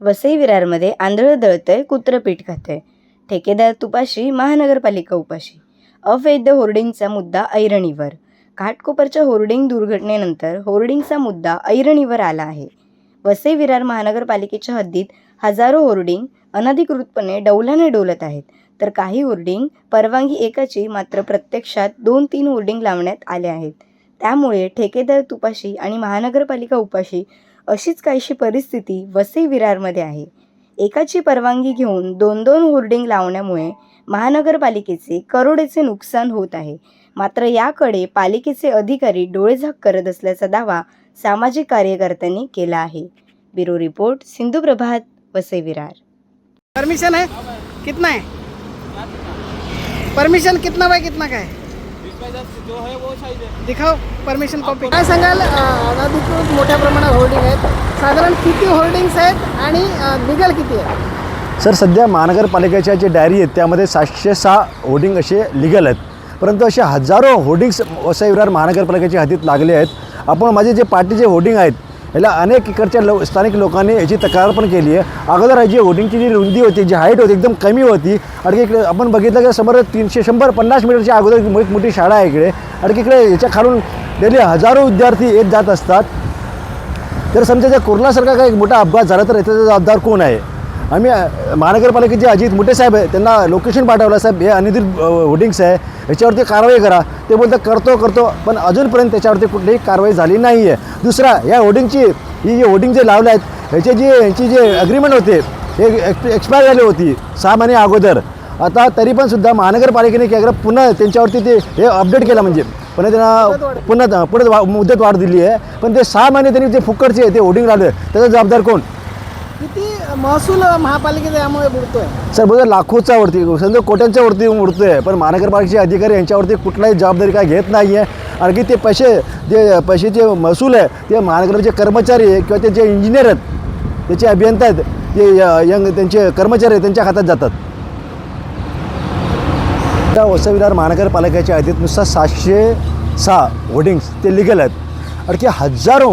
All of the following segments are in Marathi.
वसई विरारमध्ये आंधळं दळतंय कुत्रं पीठ खातंय. ठेकेदार तुपाशी महानगरपालिका उपाशी. अवैध होर्डिंगचा मुद्दा ऐरणीवर. घाटकोपरच्या होर्डिंग दुर्घटनेनंतर होर्डिंगचा मुद्दा ऐरणीवर आला आहे. वसई विरार महानगरपालिकेच्या हद्दीत हजारो होर्डिंग अनधिकृतपणे डौलाने डोलत आहेत. तर काही होर्डिंग परवानगी एकाची मात्र प्रत्यक्षात दोन तीन होर्डिंग लावण्यात आले आहेत. त्यामुळे ठेकेदार तुपाशी आणि महानगरपालिका उपाशी अशीच काहीशी परिस्थिती वसई विरारमध्ये आहे. एकाची परवानगी घेऊन दोन दोन होर्डिंग लावण्यामुळे महानगरपालिकेचे करोडेचे नुकसान होत आहे. मात्र याकडे पालिकेचे अधिकारी डोळेझाक करत असल्याचा दावा सामाजिक कार्यकर्त्यांनी केला आहे. Bureau report Sindhu Prabhat Vasai Virar. Permission आहे? कितना है परमिशन कितना बाय कितना काय दिखाओ परमिशन कॉपी काय सांगाल अं, अनधिकृत मोठ्या प्रमाणात होर्डिंग आहेत. साधारण किती होर्डिंग्स आहेत आणि लिगल किती आहे? सर सध्या महानगरपालिकेच्या जे डायरी आहेत त्यामध्ये सातशे सहा होर्डिंग असे लिगल आहेत. परंतु असे हजारो होर्डिंग्स वसई विरार महानगरपालिकेच्या हद्दीत लागले आहेत. आपण माझे जे पार्टीचे होर्डिंग आहेत याला अनेक इकडच्या लो स्थानिक लोकांनी याची तक्रार पण केली आहे अगोदर जी होर्डिंगची जी रुंदी होती जी हाईट होती एकदम कमी होती आणि इकडे आपण बघितलं की समोर तीनशे शंभर पन्नास मीटरच्या अगोदर एक मोठी शाळा आहे इकडे आणि इकडे याच्या खालून डेली हजारो विद्यार्थी येत जात असतात तर समजा जर कुर्लासारखा काही मोठा अपघात झाला तर याचा जबाबदार कोण आहे आम्ही महानगरपालिकेचे अजित मुठे साहेब आहे त्यांना लोकेशन पाठवलं साहेब हे अनिधित होर्डिंग्स आहे याच्यावरती कारवाई करा. ते बोलतात करतो करतो. पण अजूनपर्यंत त्याच्यावरती कुठलीही कारवाई झाली नाही आहे दुसरा या होर्डिंगची ही जे होर्डिंग जे लावले आहेत ह्याचे जे ह्यांची जे अग्रीमेंट होते हे एक्स एक्सपायर झाली होती सहा महिने अगोदर. आता तरी पण सुद्धा महानगरपालिकेने काय केलं पुन्हा त्यांच्यावरती ते हे अपडेट केलं म्हणजे. पण त्यांना पुन्हा पुढे वा मुदत वाढ दिली आहे. पण ते सहा महिने त्यांनी ते फुकटचे ते होर्डिंग लावले त्याचा जबाबदार कोण? महसूल महापालिकेचा यामुळे बुडतोय. सर बघा लाखोच्या वरती समजा कोट्यांच्या वरती उडतोय पण महानगरपालिकेचे अधिकारी यांच्यावरती कुठलाही जबाबदारी काय घेत नाही आहे आणखी ते पैसे जे पैसे जे महसूल आहे ते महानगरचे कर्मचारी आहे किंवा ते जे इंजिनियर आहेत त्याचे अभियंता आहेत ते य- यंग त्यांचे कर्मचारी आहेत त्यांच्या हातात जातात. त्या वसई महानगरपालिकेच्या आधीत नुसतं सातशे सहा होर्डिंग्स ते लिगल आहेत. आणखी हजारो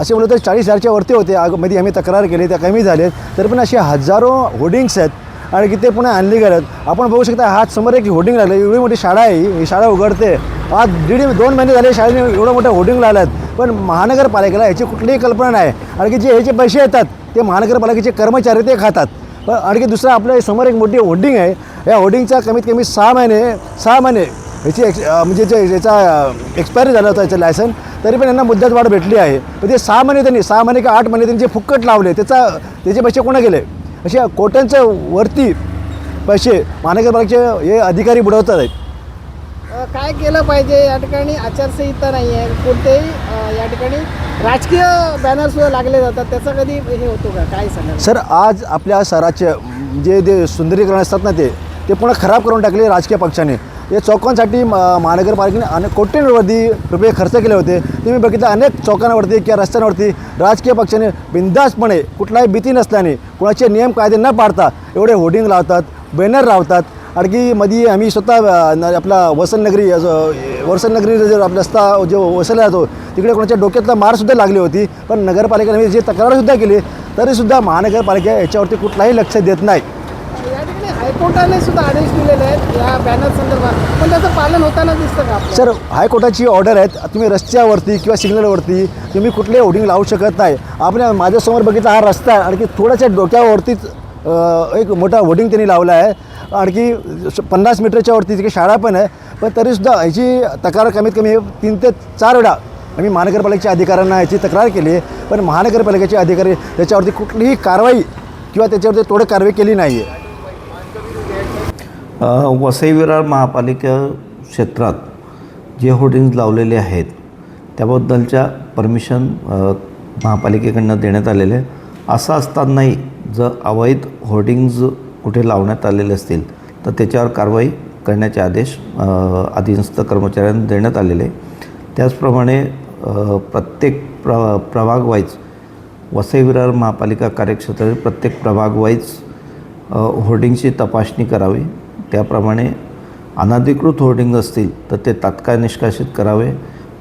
असे म्हणलं तर चाळीस हजारच्या वरती होते. आगमध्ये आम्ही तक्रार केली त्या कमी झालेत. तरी पण असे हजारो होर्डिंग्स आहेत. आणि की ते पुन्हा आणले गेलेत आपण बघू शकता हात समोर एक होर्डिंग लागलं. एवढी मोठी शाळा आहे ही. शाळा उघडते. आज दीड दोन महिने झाले शाळेने एवढं मोठं होर्डिंग लावलं आहेत पण महानगरपालिकेला याची कुठलीही कल्पना नाही. आणि की जे ह्याचे पैसे येतात ते महानगरपालिकेचे कर्मचारी ते खातात. पण आणखी दुसरं आपल्यासमोर एक मोठी होर्डिंग आहे. या होर्डिंगचा कमीत कमी सहा महिने सहा महिने ह्याची एक्स म्हणजे जे याचा एक्सपायरी झाला होता याचं लायसन तरी पण यांना मुद्दत वाढ भेटली आहे. पण ते सहा महिने त्यांनी सहा महिने का आठ महिने त्यांनी जे फुकट लावले त्याचा त्याचे पैसे कोणा गेले? अशा कोट्यांच्या वरती पैसे महानगरपालिकेचे हे अधिकारी बुडवतात आहेत. काय केलं पाहिजे? या ठिकाणी आचारसंहिता नाही आहे. कोणतेही या ठिकाणी राजकीय बॅनर सुद्धा लागले जातात. त्याचा कधी हे होतो का? काय सांगाल? सर आज आपल्या शहराचे जे जे सुंदरीकरण असतात ना ते ते पुन्हा खराब करून टाकले राजकीय पक्षाने. या चौकांसाठी म- महानगरपालिकेने अनेक कोट्यवधी रुपये खर्च केले होते. तुम्ही बघितलं अनेक चौकांवरती किंवा रस्त्यांवरती राजकीय पक्षाने बिंदासपणे कुठलाही भीती नसल्याने कुणाचे नियम कायदे न पाडता एवढे होर्डिंग लावतात बॅनर लावतात. आणखी मध्ये आम्ही स्वतः आपला वसंतनगरी वसंतनगरी जो आपला रस्ता जो वसला जातो तिकडे कोणाच्या डोक्यातला मारसुद्धा लागली होती. पण नगरपालिकेने जे तक्रारसुद्धा केली तरीसुद्धा महानगरपालिका याच्यावरती कुठलाही लक्ष देत नाही. हायकोर्टाने सुद्धा आदेश दिलेले आहेत या बॅनर संदर्भात. पण त्याचं पालन होताना दिसतं का सर हायकोर्टाची ऑर्डर आहेत. तुम्ही रस्त्यावरती किंवा सिग्नलवरती तुम्ही कुठले होर्डिंग लावू शकत नाही. आपण माझ्यासमोर बघितला हा रस्ता आहे. आणखी थोड्याशा डोक्यावरतीच एक मोठा होर्डिंग त्यांनी लावला आहे. आणखी पन्नास मीटरच्या वरती तिथे शाळा पण आहे. पण तरीसुद्धा ह्याची तक्रार कमीत कमी तीन ते चार वेळा आम्ही महानगरपालिकेच्या अधिकाऱ्यांना याची तक्रार केली. आहे पण महानगरपालिकेचे अधिकारी त्याच्यावरती कुठलीही कारवाई किंवा त्याच्यावरती थोडी कारवाई केली नाही आहे वसई विरार महापालिका क्षेत्रात जे होर्डिंग्ज लावलेले आहेत त्याबद्दलच्या परमिशन महापालिकेकडनं देण्यात आलेले आहे. असं असतानाही जर अवैध होर्डिंग्ज कुठे लावण्यात आलेले असतील तर त्याच्यावर कारवाई करण्याचे आदेश अधीनस्थ कर्मचाऱ्यांना देण्यात आलेले आहे. त्याचप्रमाणे प्रत्येक प्र प्रभाग वाईज वसई विरार महापालिका कार्यक्षेत्रातील प्रत्येक प्रभाग वाईज होर्डिंगची तपासणी करावी त्याप्रमाणे अनधिकृत होर्डिंग असतील तर ते तात्काळ निष्कासित करावे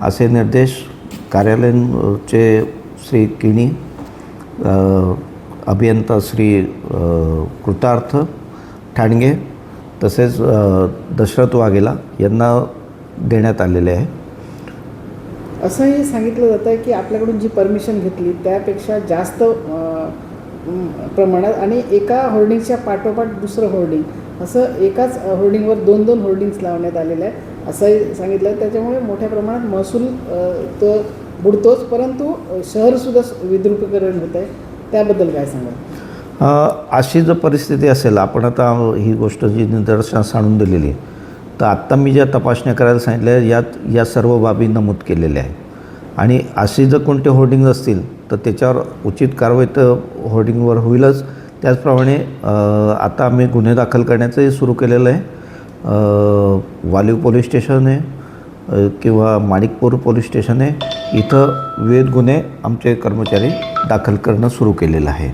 असे निर्देश कार्यालयांचे श्री किणी अभियंता श्री कृतार्थ ठाणगे तसेच दशरथ वाघेला यांना देण्यात आलेले आहे. असंही सांगितलं जातं की आपल्याकडून जी परमिशन घेतली त्यापेक्षा जास्त प्रमाणात आणि एका होर्डिंगच्या पाठोपाठ दुसरं होर्डिंग. असं एकाच होर्डिंगवर दोन दोन होर्डिंग्स लावण्यात आलेलं आहे असंही सांगितलं. त्याच्यामुळे मोठ्या प्रमाणात महसूल तर तो बुडतोच परंतु शहरसुद्धा विद्रुपीकरण होत आहे. त्याबद्दल काय सांगाल? अशी जर परिस्थिती असेल आपण आता ही गोष्ट जी निदर्शनास आणून दिलेली आहे तर आत्ता मी ज्या तपासण्या करायला सांगितल्या यात या सर्व बाबी नमूद केलेल्या आहेत. आणि अशी जर कोणते होर्डिंग असतील तर त्याच्यावर उचित कारवाई तर होर्डिंगवर होईलच. त्याचप्रमाणे आता आम्ही गुन्हे दाखल करण्याचंही सुरू केलेलं आहे. वालीव पोलीस स्टेशन आहे किंवा माणिकपूर पोलीस स्टेशन आहे. इथं विविध गुन्हे आमचे कर्मचारी दाखल करणं सुरू केलेलं आहे.